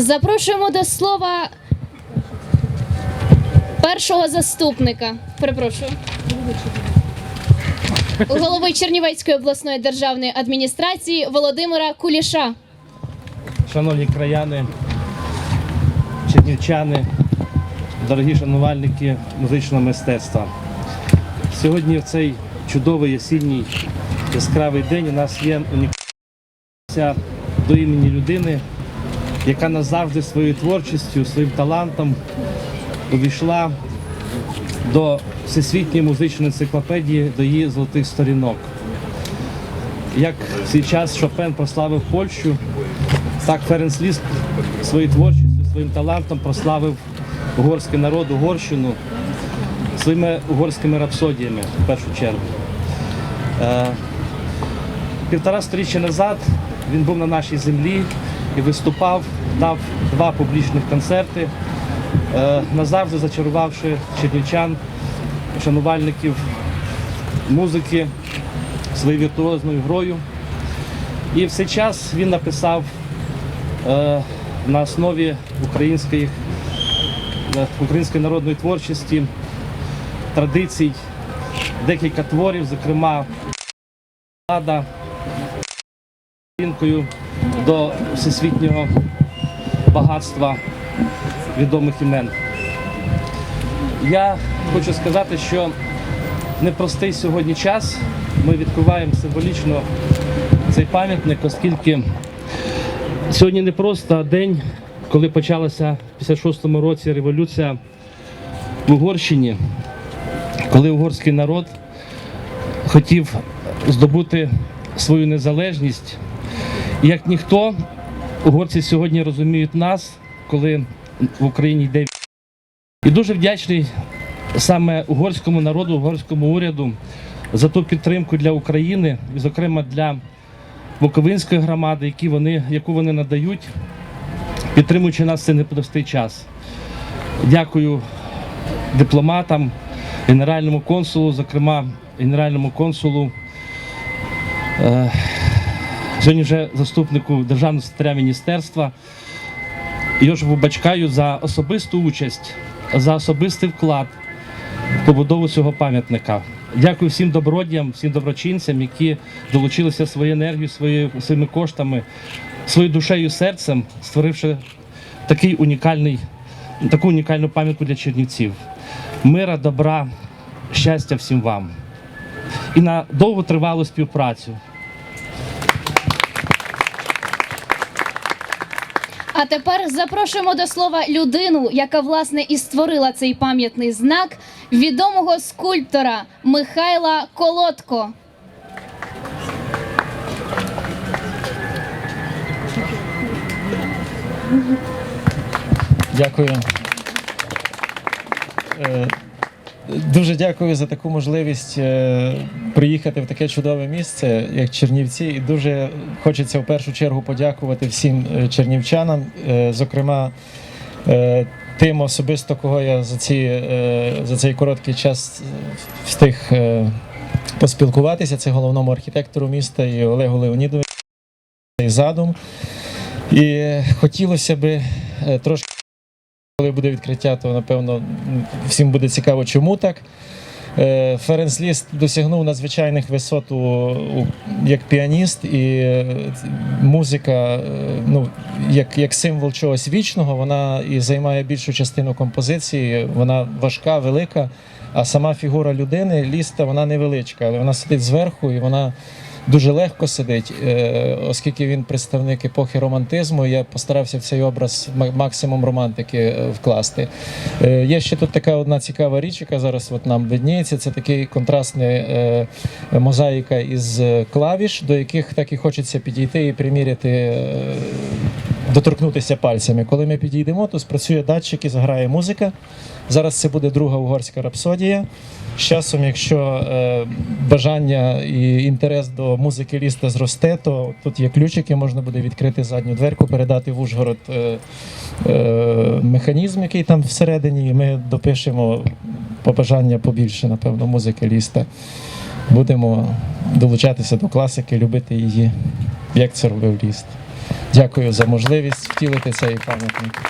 Запрошуємо до слова першого заступника. Перепрошую. Голови Чернівецької обласної державної адміністрації Володимира Куліша. Шановні краяни, чернівчани, дорогі шанувальники музичного мистецтва. Сьогодні в цей чудовий осінній яскравий день у нас є унікальність до імені людини, яка назавжди своєю творчістю, своїм талантом увійшла до всесвітньої музичної енциклопедії, до її золотих сторінок. Як в свій час Шопен прославив Польщу, так Ференц Ліст своєю творчістю, своїм талантом прославив угорський народ, Угорщину своїми угорськими рапсодіями в першу чергу. Е, Півтора сторіччя назад він був на нашій землі і виступав, дав два публічних концерти, е, назавжди зачарувавши чернівчан, шанувальників музики своєю віртуозною грою. І в цей час він написав е, на основі української, е, української народної творчості, традицій, декілька творів, зокрема, влада лінкою до всесвітнього багатства відомих імен. Я хочу сказати, що непростий сьогодні час. Ми відкриваємо символічно цей пам'ятник, оскільки сьогодні не просто день, коли почалася в 56-му році революція в Угорщині, коли угорський народ хотів здобути свою незалежність. Як ніхто, угорці сьогодні розуміють нас, коли в Україні йде. І дуже вдячний саме угорському народу, угорському уряду за ту підтримку для України, і, зокрема для Буковинської громади, які вони, яку вони надають, підтримуючи нас цей непростий час. Дякую дипломатам, генеральному консулу, зокрема генеральному консулу. е, Сьогодні вже заступнику державного секретаря міністерства Йожеву Бачкаю за особисту участь, за особистий вклад в побудову цього пам'ятника. Дякую всім добродіям, всім доброчинцям, які долучилися своєю енергією, своєю, своїми коштами, своєю душею серцем, створивши такий унікальний, таку унікальну пам'ятку для чернівців. Мира, добра, щастя всім вам. І на довготривалу співпрацю. А тепер запрошуємо до слова людину, яка власне і створила цей пам'ятний знак відомого скульптора Михайла Колодко. Дякую. Дуже дякую за таку можливість е, приїхати в таке чудове місце, як Чернівці. І дуже хочеться в першу чергу подякувати всім е, чернівчанам, е, зокрема тим особисто, кого я за, ці, за цей короткий час встиг поспілкуватися. Це головному архітектору міста і Олегу Леонідовичу цей задум. І хотілося би трошки. Коли буде відкриття, то напевно всім буде цікаво, чому так. Е, Ференс Ліст досягнув надзвичайних висот у, як піаніст, і е, музика, е, ну, як, як символ чогось вічного, вона і займає більшу частину композиції. Вона важка, велика. А сама фігура людини, ліста, вона невеличка, але вона сидить зверху і вона дуже легко сидить, е, оскільки він представник епохи романтизму. Я постарався в цей образ максимум романтики е, вкласти. Е, Є ще тут така одна цікава річ, яка зараз от нам видніється. Це такий контрастний мозаїка із клавіш, до яких так і хочеться підійти і приміряти. Доторкнутися пальцями. Коли ми підійдемо, то спрацює датчик і заграє музика. Зараз це буде друга угорська рапсодія. З часом, якщо е, бажання і інтерес до музики ліста зросте, то тут є ключики, можна буде відкрити задню дверку, передати в Ужгород е, е, механізм, який там всередині, і ми допишемо побажання побільше, напевно, музики ліста. Будемо долучатися до класики, любити її, як це робив ліст. Дякую за можливість втілити цей пам'ятник.